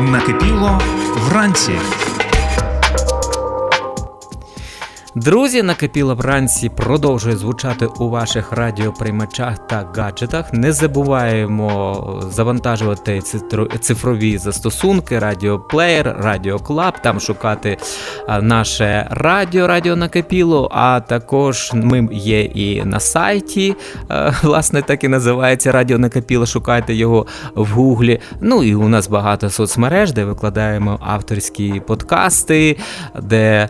Накипіло вранці. Друзі, накипіло вранці продовжує звучати у ваших радіоприймачах та гаджетах. Не забуваємо завантажувати цифрові застосунки, радіоплеєр, радіоклаб, там шукати наше радіо, радіо накипіло. А також ми є і на сайті. Власне, так і називається Радіо Накипіло. Шукайте його в Гуглі. Ну і у нас багато соцмереж, де викладаємо авторські подкасти, де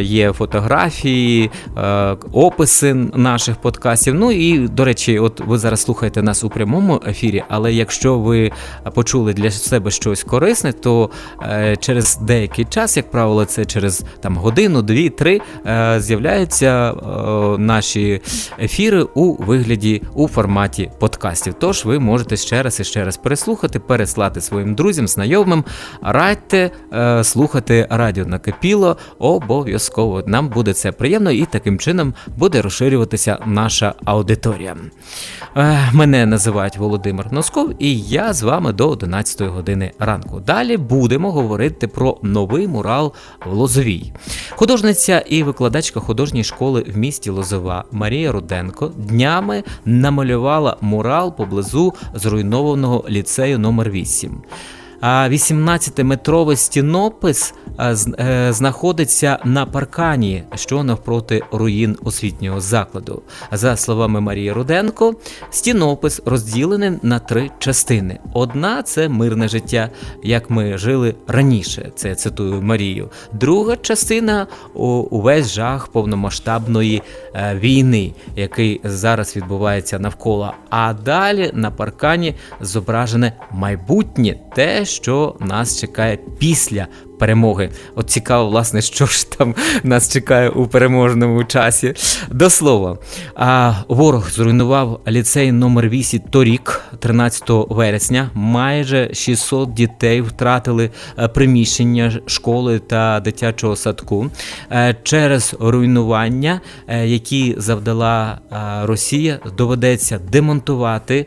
є фотографії, е, описи наших подкастів. Ну і до речі, от ви зараз слухаєте нас у прямому ефірі, але якщо ви почули для себе щось корисне, то е, через деякий час, як правило, це через там годину, дві, три, е, з'являються наші ефіри у вигляді у форматі подкастів. Тож ви можете ще раз і ще раз переслухати, переслати своїм друзям, знайомим. Радьте слухати радіо накипіло. Обов'язково нам буде це приємно і таким чином буде розширюватися наша аудиторія. Е, мене називають Володимир Носков, і я з вами до 11 години ранку. Далі будемо говорити про новий мурал в Лозовій. Художниця і викладачка художньої школи в місті Лозова Марія Руденко днями намалювала мурал поблизу зруйнованого ліцею номер 8 а 18-метровий стінопис е, знаходиться на паркані, що навпроти руїн освітнього закладу. За словами Марії Руденко, стінопис розділений на три частини. Одна це мирне життя, як ми жили раніше. Це цитую Марію. Друга частина увесь жах повномасштабної е, війни, який зараз відбувається навколо. А далі на паркані зображене майбутнє, те, що нас чекає після перемоги. От цікаво, власне, що ж там нас чекає у переможному часі. До слова, а, ворог зруйнував ліцей номер 8 торік, 13 вересня. Майже 600 дітей втратили е, приміщення школи та дитячого садку Е, через руйнування, е, які завдала Росія, доведеться демонтувати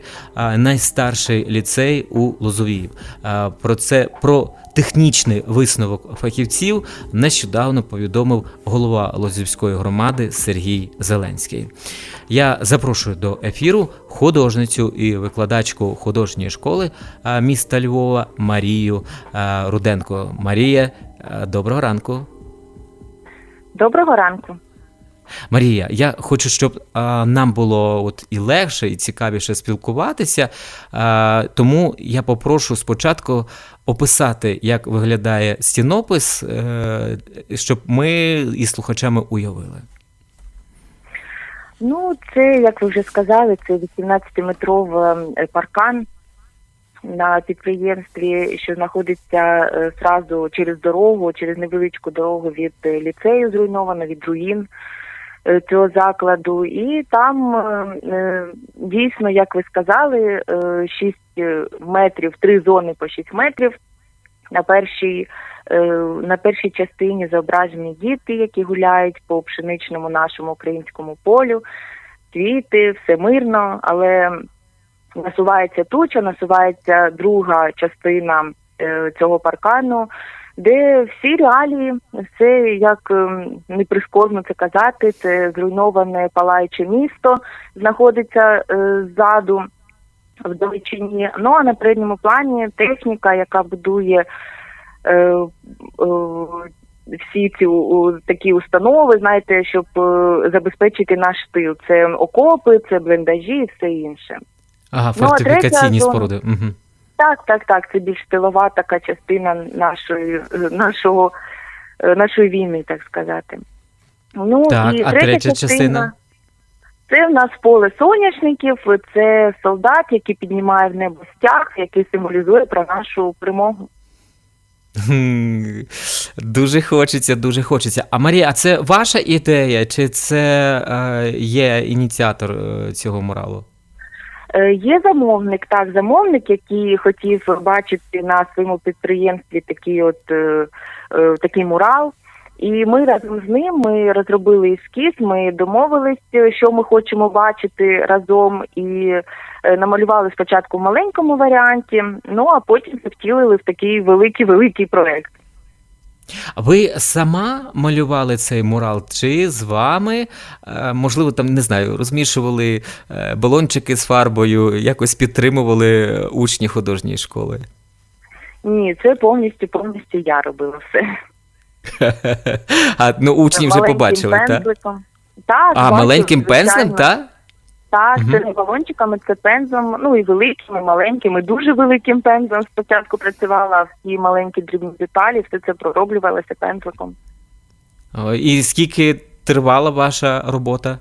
найстарший ліцей у Лозові. Е, Про це про технічний висновок фахівців нещодавно повідомив голова Лозівської громади Сергій Зеленський. Я запрошую до ефіру художницю і викладачку художньої школи міста Львова Марію Руденко. Марія, доброго ранку. Доброго ранку. Марія, я хочу, щоб а, нам було от і легше, і цікавіше спілкуватися. А, тому я попрошу спочатку описати, як виглядає стінопис, е, щоб ми і слухачами уявили. Ну, це, як ви вже сказали, це 18-метровий е, паркан на підприємстві, що знаходиться е, зразу через дорогу, через невеличку дорогу від е, ліцею зруйновано, від руїн цього закладу. І там е, е, дійсно, як ви сказали, е, 6 метрів, три зони по 6 метрів. На першій Е, На першій частині зображені діти, які гуляють по пшеничному нашому українському полю, квіти, все мирно, але насувається туча, насувається друга частина е, цього паркану, де всі реалії, все як ем, не прискорбно це казати, це зруйноване палаюче місто знаходиться е, ззаду в далечині. Ну а на передньому плані техніка, яка будує е, е, всі ці у, такі установи, знаєте, щоб е, забезпечити наш тил. Це окопи, це бліндажі і все інше. Ага, Ну, а третя зона- споруди. Угу. Так, так, так. Це більш тилова така частина нашої нашого е, нашої війни, так сказати. Ну Так, і а третя третя частина. частина? Це в нас поле соняшників, це солдат, який піднімає в небо стяг, який символізує про нашу перемогу. Дуже хочеться, дуже хочеться. А Марія, а це ваша ідея, чи це е, є ініціатор е, цього муралу? Е, Є замовник, так, замовник, який хотів бачити на своєму підприємстві такий от е, е, такий мурал. І ми разом з ним ми розробили ескіз, ми домовились, що ми хочемо бачити разом, і намалювали спочатку в маленькому варіанті, ну а потім втілили в такий великий великий проект. Ви сама малювали цей мурал, чи з вами, е, можливо, там не знаю, розмішували е, балончики з фарбою, якось підтримували учні художньої школи? Ні, це повністю повністю я робила все. А ну учні вже побачили, так? Так, А бачу, маленьким пензлем, так? Так, це не балончиками, це пензлем, ну і великим, і маленьким, і дуже великим пензлем. Спочатку працювала всі маленькі дрібні деталі, все це пророблювалося пензликом. І скільки тривала ваша робота?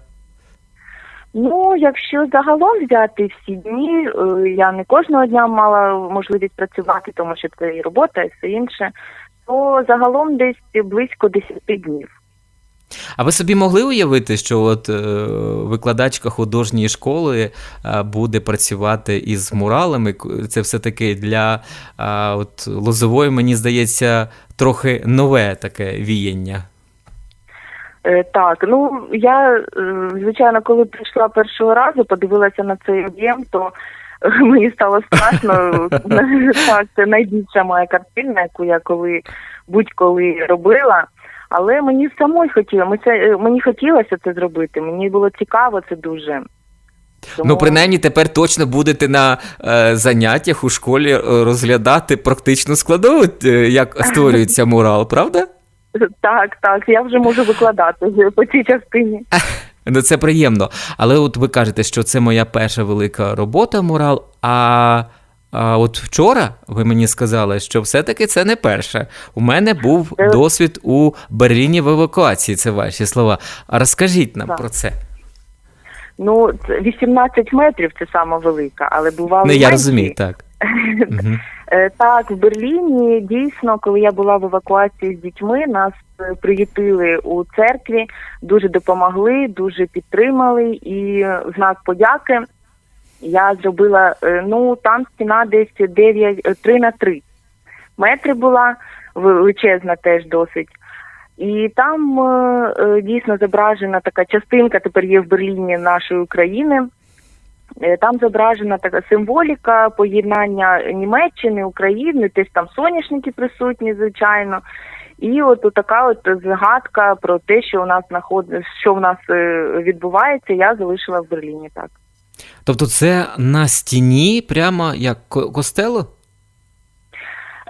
Ну, якщо загалом взяти всі дні, е, я не кожного дня мала можливість працювати, тому що це і робота, і все інше, то загалом десь близько 10 днів. А ви собі могли уявити, що от е, викладачка художньої школи е, буде працювати із муралами? Це все-таки для от, Лозової, мені здається, трохи нове таке віяння. Е, Так, ну я звичайно, коли прийшла першого разу, подивилася на цей об'єм, то мені стало страшно. Так, це найбільша моя картина, яку я коли будь-коли робила. Але мені самой хотіло, ми е, мені хотілося це зробити. Мені було цікаво це дуже. Ну, принаймні, тепер точно будете на е, заняттях у школі е, розглядати практичну складову, е, як створюється мурал, правда? так, так, я вже можу викладати по цій частині. Ну, це приємно. Але от ви кажете, що це моя перша велика робота мурал. А, а от вчора ви мені сказали, що все-таки це не перша. У мене був Е. досвід у Берліні в евакуації. Це ваші слова. А розкажіть нам Так. про це. Ну, це 18 метрів це сама велика, але бувало. Ну, я менші. розумію, так. Е, Так, в Берліні дійсно, коли я була в евакуації з дітьми, нас е, приютили у церкві, дуже допомогли, дуже підтримали. І знак подяки я зробила е, ну там стіна десь 9, е, 3 на 3 метри була, величезна теж досить. І там е, е, дійсно зображена така частинка тепер є в Берліні нашої України. Е, Там зображена така символіка поєднання Німеччини, України, теж там соняшники присутні, звичайно. І от така от згадка про те, що у нас знаход... що в нас е, відбувається, я залишила в Берліні. Так Тобто, це на стіні, прямо як ко- костело?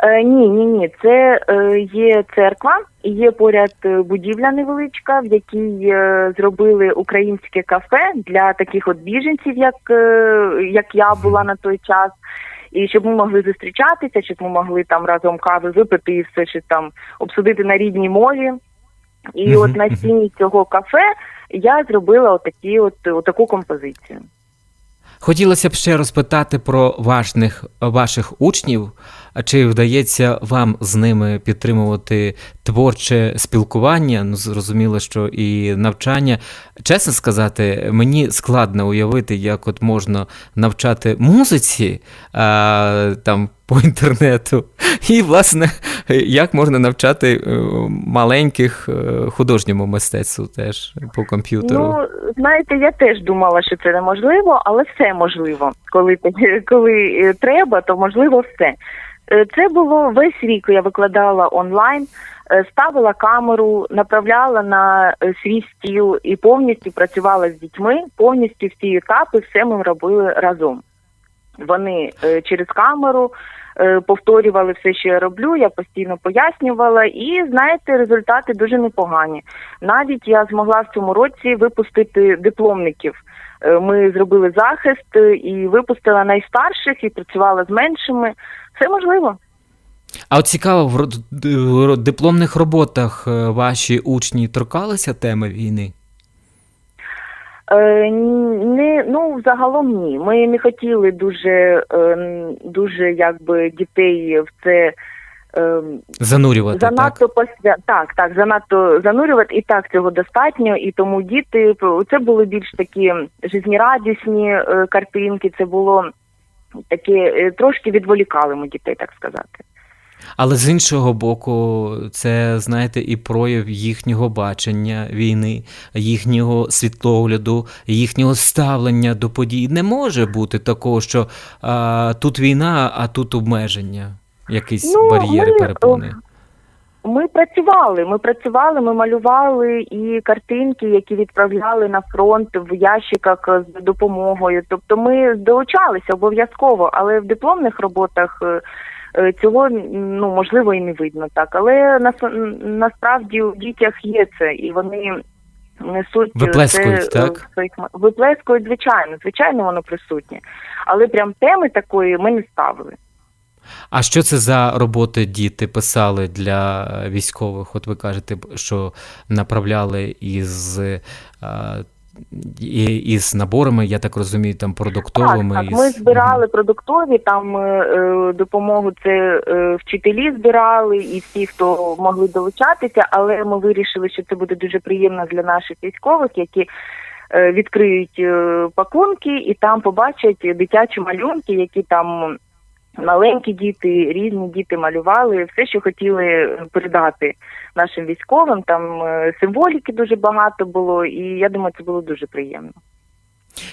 е, ні, ні, ні. Це е, є церква, є поряд е, будівля невеличка, в якій е, зробили українське кафе для таких от біженців, як, е, як я була на той час. І щоб ми могли зустрічатися, щоб ми могли там разом кави випити і все ще там обсудити на рідній мові. І от на стіні цього кафе я зробила отакі, от, отаку композицію. Хотілося б ще розпитати про ваших, ваших учнів. Чи вдається вам з ними підтримувати творче спілкування? Ну, зрозуміло, що і навчання. Чесно сказати, мені складно уявити, як от можна навчати музиці а, там по інтернету, і, власне, як можна навчати е, маленьких е, художньому мистецтву теж по комп'ютеру. Ну, знаєте, я теж думала, що це неможливо, але все можливо. Коли, коли е, треба, то можливо все. Це було весь рік. Я викладала онлайн, ставила камеру, направляла на свій стіл і повністю працювала з дітьми. Повністю всі етапи, все ми робили разом. Вони е, через камеру е, повторювали все, що я роблю. Я постійно пояснювала, і знаєте, результати дуже непогані. Навіть я змогла в цьому році випустити дипломників. Е, Ми зробили захист і випустила найстарших і працювала з меншими. Все можливо. А от цікаво, в дипломних роботах ваші учні торкалися теми війни? Не ну загалом ні. Ми не хотіли дуже, е, дуже якби дітей в це. е, Занурювати, так? Посвя... так, так, занадто занурювати, і так цього достатньо, і тому діти це були більш такі жизнерадісні е, картинки. Це було таке е, трошки відволікали ми дітей, так сказати. Але з іншого боку, це, знаєте, і прояв їхнього бачення війни, їхнього світлогляду, їхнього ставлення до подій. Не може бути такого, що а, тут війна, а тут обмеження, якісь Ну, бар'єри, ми, перепони. Ми працювали, ми працювали, ми малювали і картинки, які відправляли на фронт в ящиках з допомогою. Тобто ми долучалися обов'язково, але в дипломних роботах е, е, цього ну можливо і не видно так. Але нас, насправді у дітях є це, і вони несуть Виплескують, це е, так? своїх виплескують, звичайно, звичайно, воно присутнє. Але прям теми такої ми не ставили. А що це за роботи діти писали для військових? От ви кажете, що направляли із, і- із наборами, я так розумію, там продуктовими. Так, так. Ми збирали продуктові, там е, е, допомогу це е, вчителі збирали і всі, хто могли долучатися, але ми вирішили, що це буде дуже приємно для наших військових, які відкриють пакунки і там побачать дитячі малюнки, які там маленькі діти, різні діти малювали, все, що хотіли передати нашим військовим. Там е, символіки дуже багато було, і я думаю, це було дуже приємно.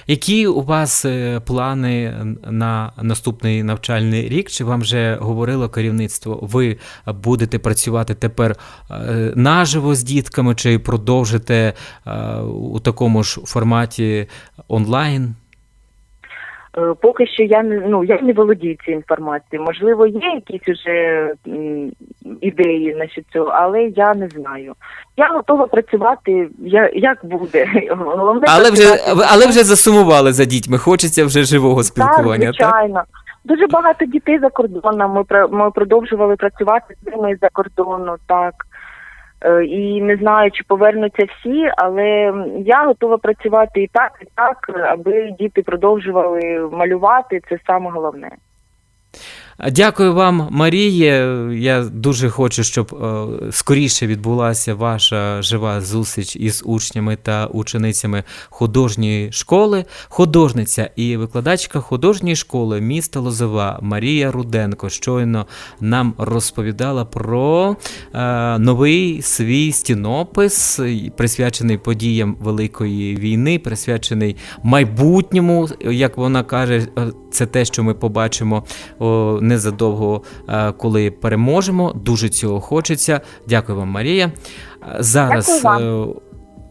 Які у вас е, плани на наступний навчальний рік? Чи вам вже говорило керівництво? Ви будете працювати тепер е, наживо з дітками, чи продовжите у такому ж форматі онлайн? Е, Поки що я не ну я не володію цією інформацією. Можливо, є якісь уже м, ідеї насчет цього, але я не знаю. Я готова працювати я, як буде. Головне Але вже, але вже засумували за дітьми. Хочеться вже живого спілкування. Так, звичайно. Дуже багато дітей за кордоном. Ми ми продовжували працювати з ними за кордону, так. Е, І не знаю, чи повернуться всі, але я готова працювати і так, і так, аби діти продовжували малювати. Це саме головне. Дякую вам, Марія. Я дуже хочу, щоб е, скоріше відбулася ваша жива зустріч із учнями та ученицями художньої школи. Художниця і викладачка художньої школи міста Лозова Марія Руденко щойно нам розповідала про е, новий свій стінопис, присвячений подіям Великої війни, присвячений майбутньому, як вона каже, це те, що ми побачимо о, незадовго, е, коли переможемо. Дуже цього хочеться. Дякую вам, Марія. Зараз. Дякую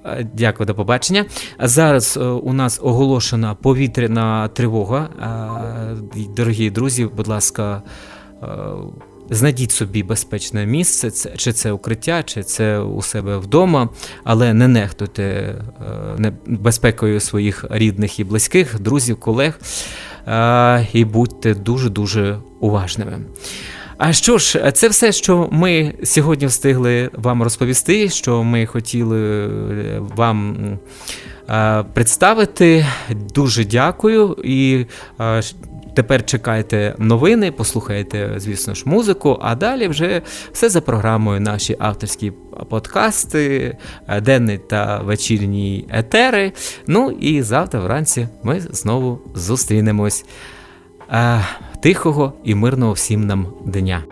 е, е, Дякую, до побачення. Зараз у нас оголошена повітряна тривога. Дорогі друзі, будь ласка, знайдіть собі безпечне місце, це- чи це укриття, чи це у себе вдома, але не нехтуйте е, безпекою своїх рідних і близьких, друзів, колег. Е, І будьте дуже-дуже уважними. А що ж, це все, що ми сьогодні встигли вам розповісти, що ми хотіли е, вам представити. Дуже дякую. І тепер чекайте новини, послухайте, звісно ж, музику, а далі вже все за програмою наші авторські подкасти, е, денний та вечірні етери. Ну і завтра вранці ми знову зустрінемось. Е, Тихого і мирного всім нам дня.